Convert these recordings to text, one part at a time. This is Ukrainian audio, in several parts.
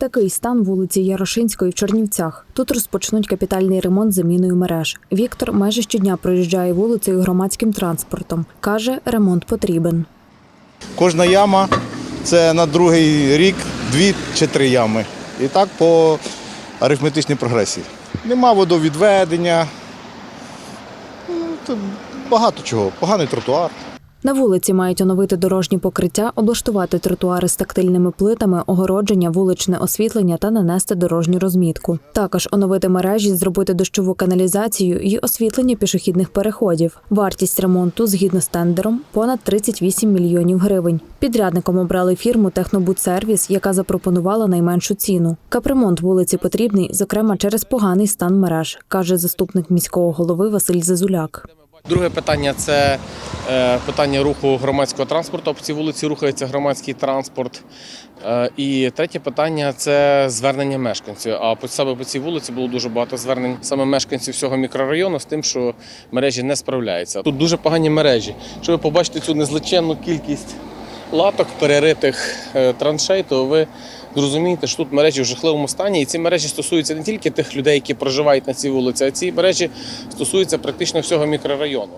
Такий стан вулиці Ярошинської в Чернівцях. Тут розпочнуть капітальний ремонт заміною мереж. Віктор майже щодня проїжджає вулицею громадським транспортом. Каже, ремонт потрібен. Кожна яма це на другий рік дві чи три ями. І так по арифметичній прогресії. Нема водовідведення. Ну, Багато чого. Поганий тротуар. На вулиці мають оновити дорожні покриття, облаштувати тротуари з тактильними плитами, огородження, вуличне освітлення та нанести дорожню розмітку. Також оновити мережі, зробити дощову каналізацію і освітлення пішохідних переходів. Вартість ремонту згідно з тендером понад 38 мільйонів гривень. Підрядником обрали фірму Технобудсервіс, яка запропонувала найменшу ціну. Капремонт вулиці потрібний, зокрема через поганий стан мереж, каже заступник міського голови Василь Зазуляк. Друге питання це е, питання руху громадського транспорту. По цій вулиці рухається громадський транспорт. Е, І третє питання це звернення мешканців. А саме по цій вулиці було дуже багато звернень саме мешканців всього мікрорайону з тим, що мережі не справляються. Тут дуже погані мережі. Якщо ви побачите цю незличенну кількість латок, переритих е, траншей, то ви зрозумієте, що тут мережі в жахливому стані, і ці мережі стосуються не тільки тих людей, які проживають на цій вулиці, а ці мережі стосуються практично всього мікрорайону.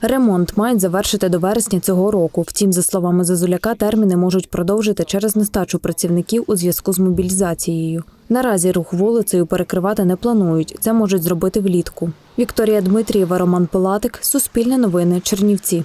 Ремонт мають завершити до вересня цього року. Втім, за словами Зазуляка, терміни можуть продовжити через нестачу працівників у зв'язку з мобілізацією. Наразі рух вулицею перекривати не планують. Це можуть зробити влітку. Вікторія Дмитрієва, Роман Пилатик, Суспільне новини, Чернівці.